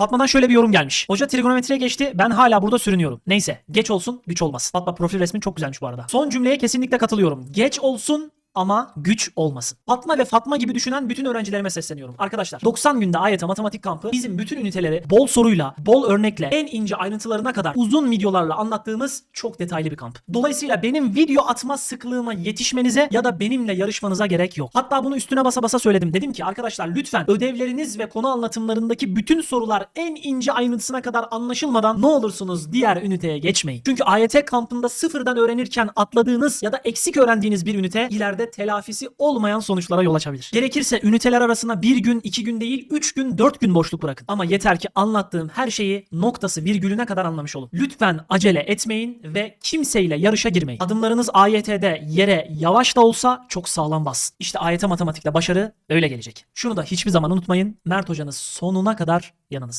Fatma'dan şöyle bir yorum gelmiş. Hoca trigonometriye geçti ben hala burada sürünüyorum. Neyse geç olsun güç olmasın. Fatma profil resmin çok güzelmiş bu arada. Son cümleye kesinlikle katılıyorum. Geç olsun ama güç olmasın. Fatma ve Fatma gibi düşünen bütün öğrencilerime sesleniyorum. Arkadaşlar 90 günde AYT matematik kampı bizim bütün üniteleri bol soruyla, bol örnekle, en ince ayrıntılarına kadar uzun videolarla anlattığımız çok detaylı bir kamp. Dolayısıyla benim video atma sıklığıma yetişmenize ya da benimle yarışmanıza gerek yok. Hatta bunu üstüne basa basa söyledim. Dedim ki arkadaşlar lütfen ödevleriniz ve konu anlatımlarındaki bütün sorular en ince ayrıntısına kadar anlaşılmadan ne olursunuz diğer üniteye geçmeyin. Çünkü AYT kampında sıfırdan öğrenirken atladığınız ya da eksik öğrendiğiniz bir ünite ileride telafisi olmayan sonuçlara yol açabilir. Gerekirse üniteler arasına bir gün, iki gün değil, üç gün, dört gün boşluk bırakın. Ama yeter ki anlattığım her şeyi noktası virgülüne kadar anlamış olun. Lütfen acele etmeyin ve kimseyle yarışa girmeyin. Adımlarınız AYT'de yere yavaş da olsa çok sağlam bassın. İşte AYT matematikte başarı öyle gelecek. Şunu da hiçbir zaman unutmayın. Mert hocanız sonuna kadar yanınızda.